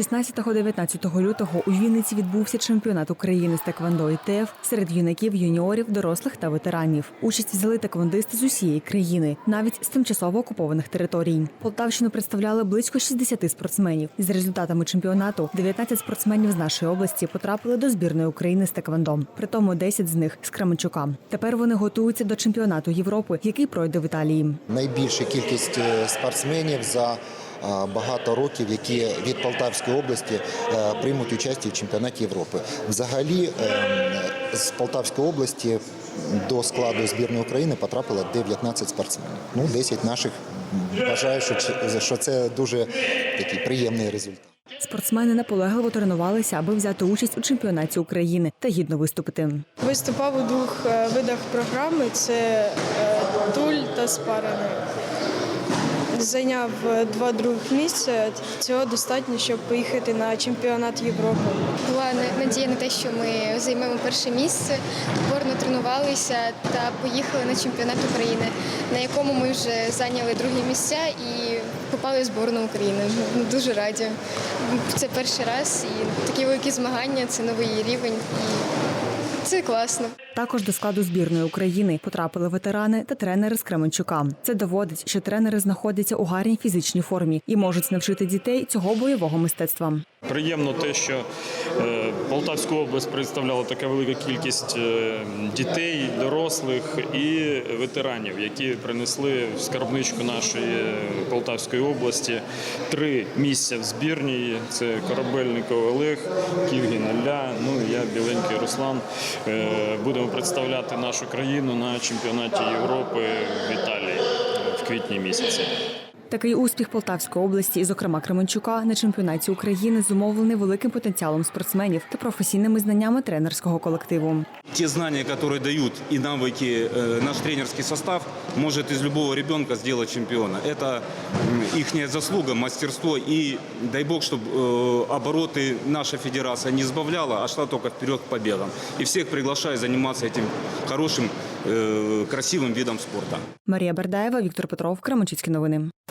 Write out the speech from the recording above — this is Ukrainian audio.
16-19 лютого у Вінниці відбувся чемпіонат України з теквондо ІТФ серед юнаків, юніорів, дорослих та ветеранів. Участь взяли теквондисти з усієї країни, навіть з тимчасово окупованих територій. Полтавщину представляли близько 60 спортсменів. З результатами чемпіонату 19 спортсменів з нашої області потрапили до збірної України з теквондо. Притому 10 з них з Кременчука. Тепер вони готуються до чемпіонату Європи, який пройде в Італії. найбільша кількість е, спортсменів за багато років, які від Полтавської області е, приймуть участь у чемпіонаті Європи. Взагалі е, з Полтавської області до складу збірної України потрапило 19 спортсменів. Ну, 10 наших. Вважаю, що це дуже такий приємний результат. Спортсмени наполегливо тренувалися, аби взяти участь у чемпіонаті України та гідно виступити. Виступав у двох е, видах програми: це е, туль та спаринг. Зайняв е, два других місця. Цього достатньо, щоб поїхати на чемпіонат Європи. Була надія на те, що ми займемо перше місце, упорно тренувалися та поїхали на чемпіонат України, на якому ми вже зайняли другі місця і попали в зборну України. Дуже раді. Це перший раз, і такі великі змагання це новий рівень. І це класно. Також до складу збірної України потрапили ветерани та тренери з Кременчука. Це доводить, що тренери знаходяться у гарній фізичній формі і можуть навчити дітей цього бойового мистецтва. Приємно те, що е, Полтавську область представляла така велика кількість е, дітей, дорослих і ветеранів, які принесли в скарбничку нашої Полтавської області три місця в збірній. Це Корабельников Олег, Ківгін Алля, ну і я Біленький Руслан. Е, Будемо представляти нашу країну на чемпіонаті Європи в Італії в квітні місяці. Такий успіх Полтавської області, і, зокрема Кременчука, на чемпіонаті України зумовлений великим потенціалом спортсменів та професійними знаннями тренерського колективу. те знания, которые дают и навыки э, наш тренерский состав, может из любого ребенка сделать чемпиона. Это их заслуга, мастерство. И дай бог, чтобы обороты наша федерация не сбавляла, а шла только вперед к победам. И всех приглашаю заниматься этим хорошим, э, красивым видом спорта. Марія Бердаєва, Віктор Петров, Кременчуцькі новини.